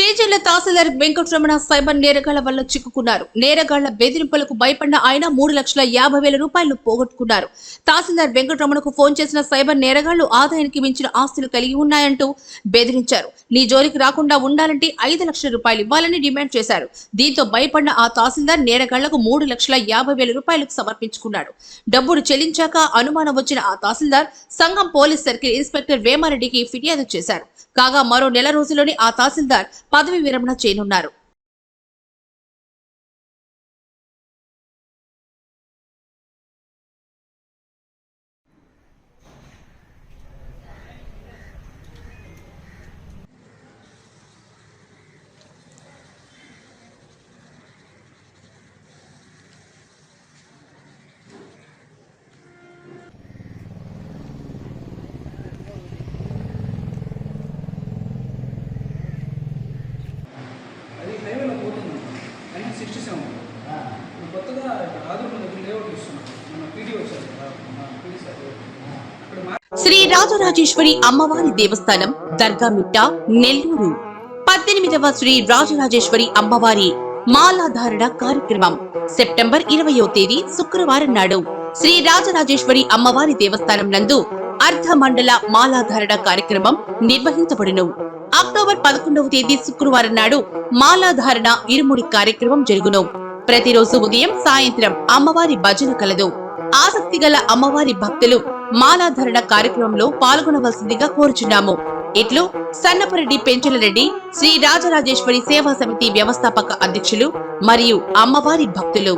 చేజెళ్ళ తహసీల్దార్ Venkataramana cyber నేరగాళ్ళ వల్ల చిక్కుకున్నారు. నేరగాళ్ళ బెదిరింపులకు భయపడిన ఆయన మూడు లక్షల యాభై వేల రూపాయలు పోగొట్టుకున్నారు. తహసీల్దార్ వెంకటరమణకు ఫోన్ చేసిన సైబర్ నేరగాళ్ళు ఆదాయానికి మించిన ఆస్తులు కలిగి ఉన్నాయంటూ బెదిరించారు. నీ జోలికి రాకుండా ఉండాలంటే ఐదు లక్షల రూపాయలు ఇవ్వాలని డిమాండ్ చేశారు. దీంతో భయపడిన ఆ తహసీల్దార్ నేరగాళ్ళకు మూడు లక్షల యాభై వేల రూపాయలకు సమర్పించుకున్నాడు. డబ్బులు చెల్లించాక అనుమానం వచ్చిన ఆ తహసీల్దార్ సంఘం పోలీస్ సర్కిల్ ఇన్స్పెక్టర్ వేమారెడ్డికి ఫిర్యాదు చేశారు. కాగా మరో నెల రోజుల్లోనే ఆ తహసీల్దార్ పదవి విరమణ చేయనున్నారు. సిక్స్టీ సెవెన్ ఇప్పుడు కొత్తగా దగ్గర లేఅవుట్ ఇస్తున్నాం. మన పీడీ వచ్చారు పీడీ సార్ అక్కడ శ్రీ రాజరాజేశ్వరి అమ్మవారి దేవస్థానం దర్గామిట్ట నెల్లూరు. పద్దెనిమిదవ శ్రీ రాజరాజేశ్వరి అమ్మవారి మాలాధారణ కార్యక్రమం సెప్టెంబర్ ఇరవయో తేదీ శుక్రవారం నాడు శ్రీ రాజరాజేశ్వరి అమ్మవారి దేవస్థానం నందు అర్ధ మండల మాలాధారణ కార్యక్రమం నిర్వహించబడును. అక్టోబర్ పదకొండవ తేదీ శుక్రవారం నాడు మాలాధారణ ఇరుముడి కార్యక్రమం జరుగును. ప్రతిరోజు ఉదయం సాయంత్రం అమ్మవారి భజన కలదు. ఆసక్తి గల అమ్మవారి భక్తులు మాలాధరణ కార్యక్రమంలో పాల్గొనవలసిందిగా కోరుచున్నాము. ఇట్లు సన్నపరెడ్డి పెంచలరెడ్డి శ్రీ రాజరాజేశ్వరి సేవా సమితి వ్యవస్థాపక అధ్యక్షులు మరియు అమ్మవారి భక్తులు.